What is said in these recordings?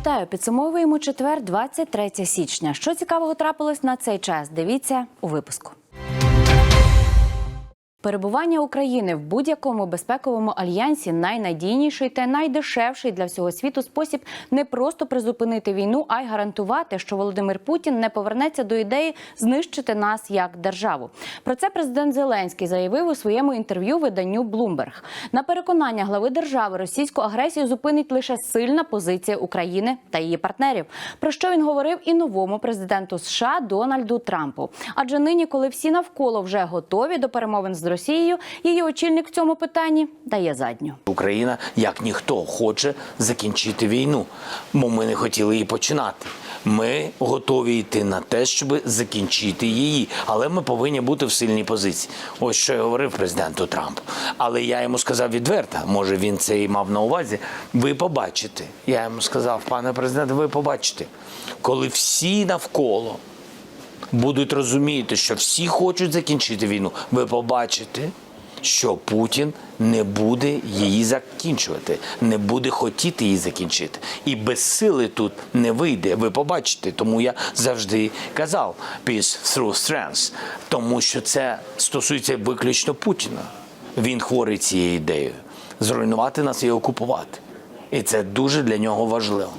Вітаю! Підсумовуємо четвер, 23 січня. Що цікавого трапилось на цей час? Дивіться у випуску. Перебування України в будь-якому безпековому альянсі найнадійніший та найдешевший для всього світу спосіб не просто призупинити війну, а й гарантувати, що Володимир Путін не повернеться до ідеї знищити нас як державу. Про це президент Зеленський заявив у своєму інтерв'ю виданню Bloomberg. На переконання глави держави російську агресію зупинить лише сильна позиція України та її партнерів. Про що він говорив і новому президенту США Дональду Трампу. Адже нині, коли всі навколо вже готові до перемовин з Росією, її очільник в цьому питанні дає задню. Україна, як ніхто, хоче закінчити війну, бо ми не хотіли її починати. Ми готові йти на те, щоб закінчити її, але ми повинні бути в сильній позиції. Ось що я говорив президенту Трампу. Але я йому сказав відверто, може він це і мав на увазі. Ви побачите. Я йому сказав, пане президенте, ви побачите, коли всі навколо будуть розуміти, що всі хочуть закінчити війну, ви побачите, що Путін не буде її закінчувати, не буде хотіти її закінчити. І без сили тут не вийде. Ви побачите. Тому я завжди казав peace through strength, тому що це стосується виключно Путіна. Він хворий цією ідеєю зруйнувати нас і окупувати. І це дуже для нього важливо.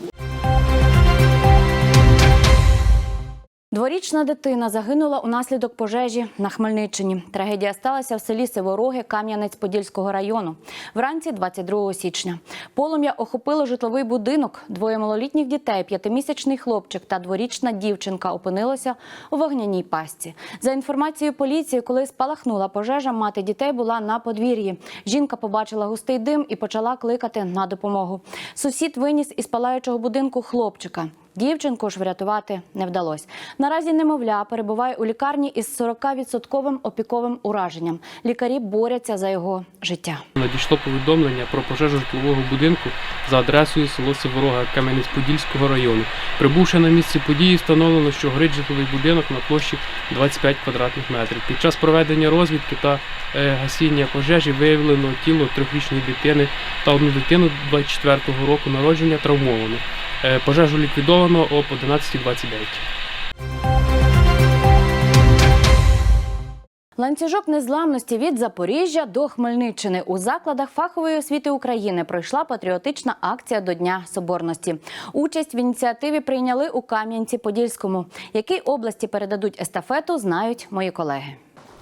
Дворічна дитина загинула унаслідок пожежі на Хмельниччині. Трагедія сталася в селі Сивороги Кам'янець-Подільського району вранці 22 січня. Полум'я охопило житловий будинок. Двоє малолітніх дітей, п'ятимісячний хлопчик та дворічна дівчинка опинилися у вогняній пастці. За інформацією поліції, коли спалахнула пожежа, мати дітей була на подвір'ї. Жінка побачила густий дим і почала кликати на допомогу. Сусід виніс із палаючого будинку хлопчика. Дівчинку ж врятувати не вдалося. Наразі немовля перебуває у лікарні із 40% опіковим ураженням. Лікарі борються за його життя. Надійшло повідомлення про пожежу житлового будинку за адресою село Сиворога Кам'янець-Подільського району. Прибувши на місце події, встановлено, що горить житловий будинок на площі 25 квадратних метрів. Під час проведення розвідки та е, гасіння пожежі виявлено тіло трьохрічної дитини та одну дитину 24-го року народження травмовано. Е, пожежу ліквідовано об 11.29. Ланцюжок незламності від Запоріжжя до Хмельниччини у закладах фахової освіти України пройшла патріотична акція до Дня Соборності. Участь в ініціативі прийняли у Кам'янці-Подільському. Якій області передадуть естафету, знають мої колеги.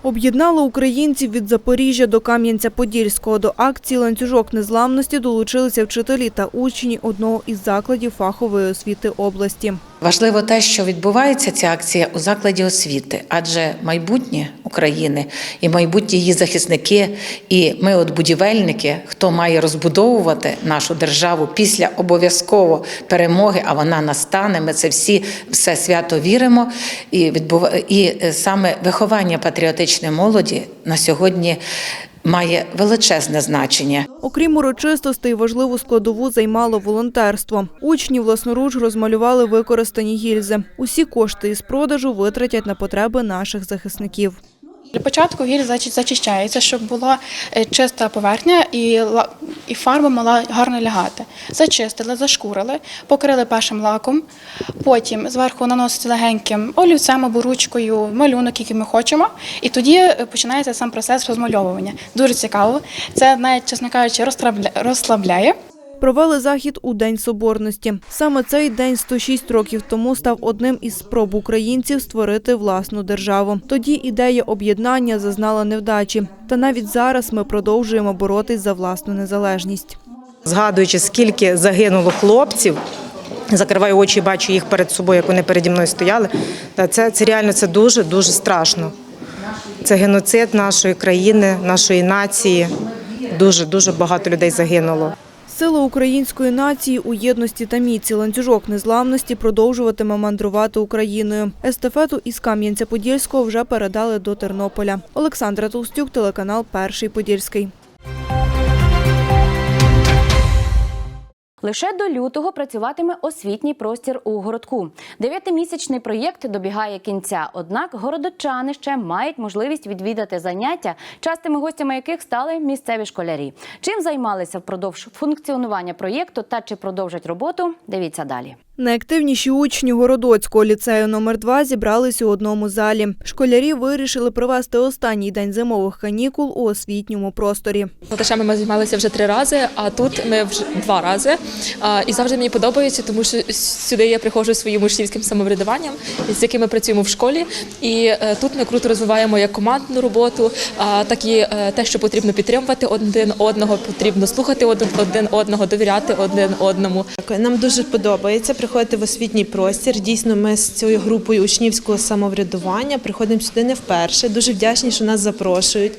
Об'єднало українців від Запоріжжя до Кам'янця-Подільського. До акції «Ланцюжок незламності» долучилися вчителі та учні одного із закладів фахової освіти області. Важливо те, що відбувається ця акція у закладі освіти, адже майбутнє України і майбутні її захисники, і ми, от будівельники, хто має розбудовувати нашу державу після обов'язково перемоги, а вона настане. Ми це всі все свято віримо. І відбув... і е, саме виховання патріотичної молоді на сьогодні має величезне значення. Окрім урочистостей, важливу складову займало волонтерство. Учні власноруч розмалювали використані гільзи. Усі кошти із продажу витратять на потреби наших захисників. Для початку гіль зачищається, щоб була е, чиста поверхня і, і фарба мала гарно лягати. Зачистили, зашкурили, покрили першим лаком, потім зверху наноситься легеньким олівцем або ручкою малюнок, який ми хочемо, і тоді е, починається сам процес розмальовування. Дуже цікаво. Це навіть, чесно кажучи, розслабляє. Провели захід у День Соборності. Саме цей день 106 років тому став одним із спроб українців створити власну державу. Тоді ідея об'єднання зазнала невдачі. Та навіть зараз ми продовжуємо боротись за власну незалежність. Згадуючи, скільки загинуло хлопців, закриваю очі бачу їх перед собою, як вони переді мною стояли. Та це, це реально це дуже дуже страшно. Це геноцид нашої країни, нашої нації. Дуже дуже багато людей загинуло. Сила української нації у єдності та міці ланцюжок незламності продовжуватиме мандрувати Україною. Естафету із Кам'янця-Подільського вже передали до Тернополя. Олександра Толстюк, телеканал Перший Подільський. Лише до лютого працюватиме освітній простір у городку. Дев'ятимісячний проєкт добігає кінця. Однак городочани ще мають можливість відвідати заняття, частими гостями яких стали місцеві школярі. Чим займалися впродовж функціонування проєкту та чи продовжать роботу? Дивіться далі. Найактивніші учні Городоцького ліцею номер 2 зібрались у одному залі. Школярі вирішили провести останній день зимових канікул у освітньому просторі. Латишами ми займалися вже три рази, а тут ми вже два рази. І завжди мені подобається, тому що сюди я приходжу своїм учнівським самоврядуванням, з яким ми працюємо в школі. І е, тут ми круто розвиваємо як командну роботу, так і е, те, що потрібно підтримувати один одного, потрібно слухати один один одного, довіряти один одному. Нам дуже подобається приходити в освітній простір. Дійсно, ми з цією групою учнівського самоврядування приходимо сюди не вперше. Дуже вдячні, що нас запрошують.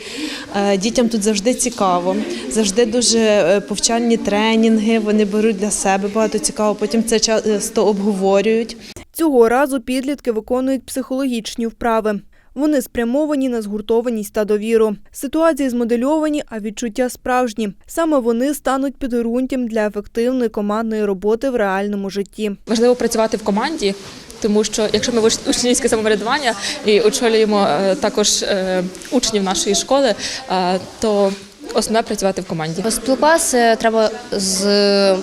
Е, Дітям тут завжди цікаво, завжди дуже е, повчальні тренінги. Вони беруть для себе багато цікавого. Потім це часто обговорюють. Цього разу підлітки виконують психологічні вправи. Вони спрямовані на згуртованість та довіру. Ситуації змодельовані, а відчуття справжні. Саме вони стануть підґрунтям для ефективної командної роботи в реальному житті. Важливо працювати в команді. Тому що якщо ми учнівське самоврядування і очолюємо е, також е, учнів нашої школи, е, то основне працювати в команді. Спілкуватися треба з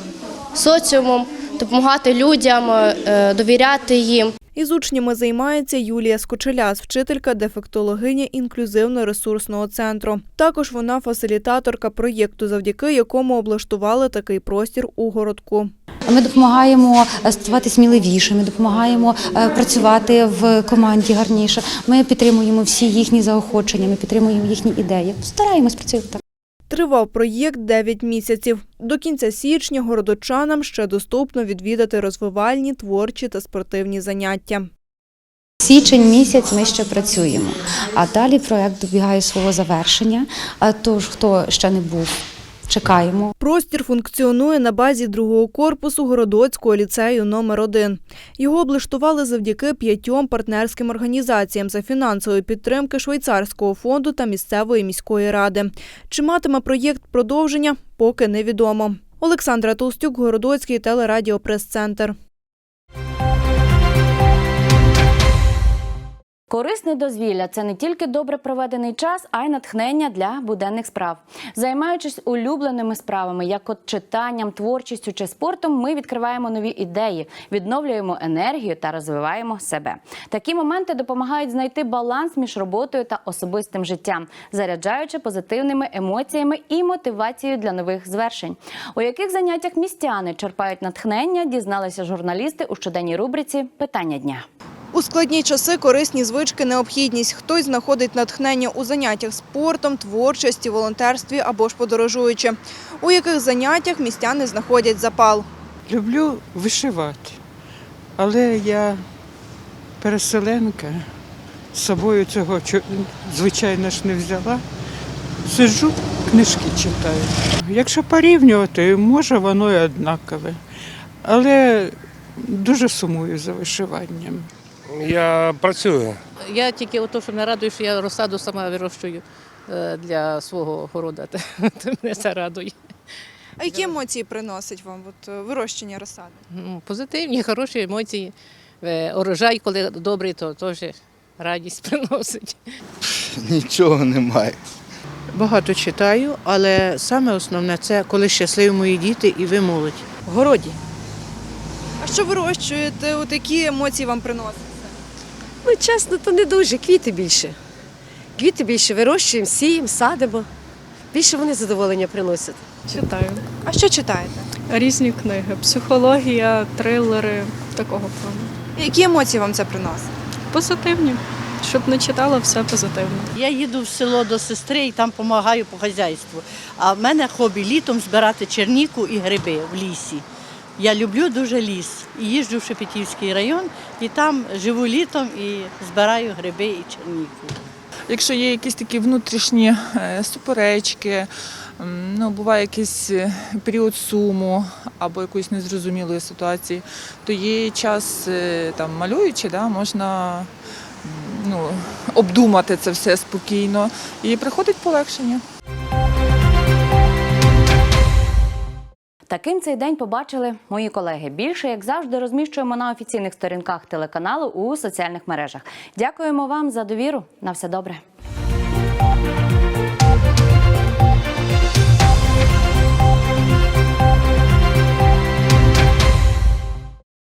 соціумом, допомагати людям, довіряти їм. Із учнями займається Юлія Скочеляс, вчителька дефектологиня інклюзивно-ресурсного центру. Також вона фасилітаторка проєкту, завдяки якому облаштували такий простір у городку. Ми допомагаємо е, ставати сміливішими, допомагаємо е, працювати в команді гарніше. Ми підтримуємо всі їхні заохочення, ми підтримуємо їхні ідеї. Стараємось працювати так. Тривав проєкт 9 місяців. До кінця січня городочанам ще доступно відвідати розвивальні, творчі та спортивні заняття. Січень місяць ми ще працюємо, а далі проект добігає свого завершення. Тож, хто ще не був, чекаємо. Простір функціонує на базі другого корпусу Городоцького ліцею номер 1 Його облаштували завдяки п'ятьом партнерським організаціям за фінансової підтримки Швейцарського фонду та місцевої міської ради. Чи матиме проєкт продовження, поки невідомо. Олександра Толстюк, Городоцький телерадіопрес-центр. Корисне дозвілля це не тільки добре проведений час, а й натхнення для буденних справ. Займаючись улюбленими справами, як от читанням, творчістю чи спортом, ми відкриваємо нові ідеї, відновлюємо енергію та розвиваємо себе. Такі моменти допомагають знайти баланс між роботою та особистим життям, заряджаючи позитивними емоціями і мотивацією для нових звершень. У яких заняттях містяни черпають натхнення, дізналися журналісти у щоденній рубриці Питання дня. У складні часи корисні звички необхідність. Хтось знаходить натхнення у заняттях спортом, творчості, волонтерстві або ж подорожуючи. У яких заняттях містяни знаходять запал. Люблю вишивати, але я переселенка, з собою цього звичайно ж не взяла. Сиджу, книжки читаю. Якщо порівнювати, може воно і однакове. Але дуже сумую за вишиванням. Я працюю. Я тільки ото, що мене радує, що я розсаду сама вирощую е, для свого города. То мене це радує. А які емоції приносить вам от, е, вирощення розсади? Ну, Позитивні, хороші емоції. Е, Урожай, коли добрий, то теж радість приносить. Нічого немає. Багато читаю, але саме основне це коли щасливі мої діти і ви молодь. В городі. А що вирощуєте? От які емоції вам приносить? Ну, чесно, то не дуже. Квіти більше. Квіти більше вирощуємо, сіємо, садимо. Більше вони задоволення приносять. Читаю А що читаєте? різні книги, психологія, трилери такого плану. Які емоції вам це приносить? Позитивні. Щоб не читала, все позитивно. Я їду в село до сестри і там допомагаю по хазяйству. А в мене хобі літом збирати черніку і гриби в лісі. Я люблю дуже ліс. І їжджу в Шепетівський район, і там живу літом і збираю гриби і черніку. Якщо є якісь такі внутрішні е, суперечки, ну буває якийсь е, період суму або якоїсь незрозумілої ситуації, то є час е, там малюючи, да, можна ну, обдумати це все спокійно і приходить полегшення. Таким цей день побачили мої колеги. Більше, як завжди, розміщуємо на офіційних сторінках телеканалу у соціальних мережах. Дякуємо вам за довіру. На все добре.